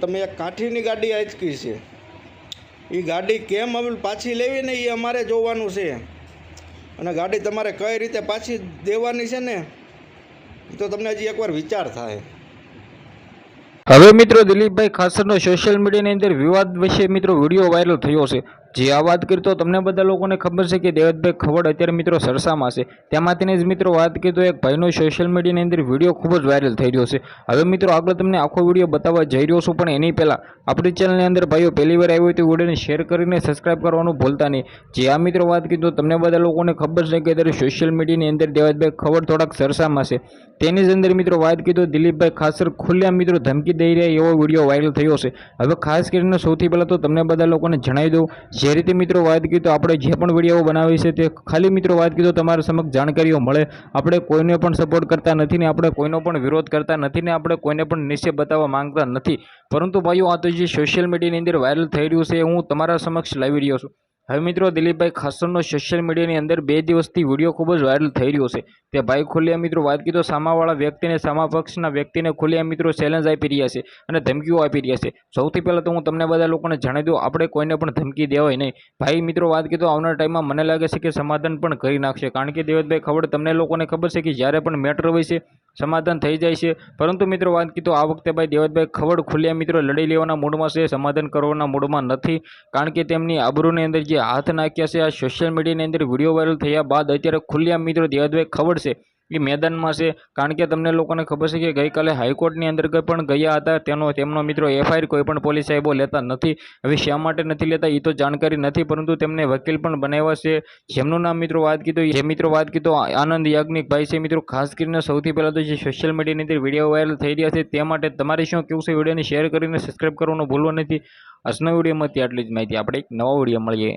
તમે એક કાઠીની ગાડી આંચકી છે. એ ગાડી કેમ હવે પાછી લેવી ને એ અમારે જોવાનું છે. અને ગાડી તમારે કઈ રીતે પાછી દેવાની છે ને તો તમને હજી એકવાર વિચાર થાય. હવે મિત્રો દિલીપભાઈ ખાસરનો સોશિયલ મીડિયાની અંદર વિવાદ વિશે મિત્રો વીડિયો વાયરલ થયો છે. જે આ વાત કરી તો તમને બધા લોકોને ખબર છે કે દેવતભાઈ ખવડ અત્યારે મિત્રો સરસામાં છે. તેમાંથી જ મિત્રો વાત કરી તો એક ભાઈનો સોશિયલ મીડિયાની અંદર વીડિયો ખૂબ જ વાયરલ થઈ રહ્યો છે. હવે મિત્રો આગળ તમને આખો વીડિયો બતાવવા જઈ રહ્યો છું, પણ એની પહેલાં આપણી ચેનલની અંદર ભાઈઓ પહેલી વાર આવ્યો હોય તો વિડીયોને શેર કરીને સબસ્ક્રાઇબ કરવાનું ભૂલતા નહીં. જે આ મિત્રો વાત કરી તમને બધા લોકોને ખબર છે કે અત્યારે સોશિયલ મીડિયાની અંદર દેવતભાઈ ખવડ થોડાક સરસામાં છે. તેની જ અંદર મિત્રો વાત કરી તો દિલીપભાઈ ખાસર ખુલ્લા મિત્રો ધમકી દઈ રહ્યા એવો વીડિયો વાયરલ થયો છે. હવે ખાસ કરીને સૌથી પહેલાં તો તમને બધા લોકોને જણાવી દઉં જે રીતે મિત્રો વાત કરી તો આપણે જે પણ વીડિયો બનાવી છે તે ખાલી મિત્રો વાત કરી તો તમારા સમક્ષ જાણકારીઓ મળે. આપણે કોઈને પણ સપોર્ટ કરતા નથી ને આપણે કોઈનો પણ વિરોધ કરતા નથી ને આપણે કોઈને પણ નિશ્ચય બતાવવા માંગતા નથી. પરંતુ ભાઈઓ, આ તો જે સોશિયલ મીડિયાની અંદર વાયરલ થઈ રહ્યું છે, હું તમારા સમક્ષ લાવી રહ્યો છું. હવે મિત્રો દિલીપભાઈ ખસરનો સોશિયલ મીડિયાની અંદર બે દિવસથી વીડિયો ખૂબ જ વાયરલ થઈ રહ્યો છે. તે ભાઈ ખુલ્યા મિત્રો વાત કીધો, સામાવાળા વ્યક્તિને સામા પક્ષના વ્યક્તિને ખુલ્યા મિત્રો ચેલેન્જ આપી રહ્યા છે અને ધમકીઓ આપી રહ્યા છે. સૌથી પહેલાં તો હું તમને બધા લોકોને જણાવી દઉં, આપણે કોઈને પણ ધમકી દેવાય નહીં. ભાઈ મિત્રો વાત કીધો, આવનાર ટાઈમમાં મને લાગે છે કે સમાધાન પણ કરી નાખશે. કારણ કે દેવતભાઈ ખબર તમને લોકોને ખબર છે કે જ્યારે પણ મેટર હોય છે સમાધાન થઈ જાય છે. પરંતુ મિત્રો વાત કીધું આ વખતે ભાઈ દેવતભાઈ ખવડ ખુલ્યા મિત્રો લડી લેવાના મૂડમાં છે, સમાધાન કરવાના મૂડમાં નથી. કારણ કે તેમની આબરૂની અંદર જે હાથ નાખ્યા છે, આ સોશિયલ મીડિયાની અંદર વીડિયો વાયરલ થયા બાદ અત્યારે ખુલ્યા મિત્રો દેવતભાઈ ખવડ છે. એ મેદાનમાં છે. કારણ કે તમને લોકોને ખબર છે કે ગઈકાલે હાઈકોર્ટની અંદર પણ ગયા હતા, તેનો, તેમનો મિત્રો એફઆઈઆર કોઈ પણ પોલીસ સાહેબો લેતા નથી. હવે શા માટે નથી લેતા એ તો જાણકારી નથી, પરંતુ તેમને વકીલ પણ બનાવ્યા છે. જેમનું નામ મિત્રો વાત કીધું જે મિત્રો વાત કીધું આનંદ યાજ્ઞિક ભાઈ છે. મિત્રો, ખાસ કરીને સૌથી પહેલાં તો જે સોશિયલ મીડિયાની અંદર વીડિયો વાયરલ થઈ રહ્યા છે, તે માટે તમારે શું કેવું છે વિડીયોને શેર કરીને સબસ્ક્રાઈબ કરવાનું ભૂલવું નથી. આજના વિડીયોમાંથી આટલી જ માહિતી. આપણે એક નવા વીડિયો મળીએ.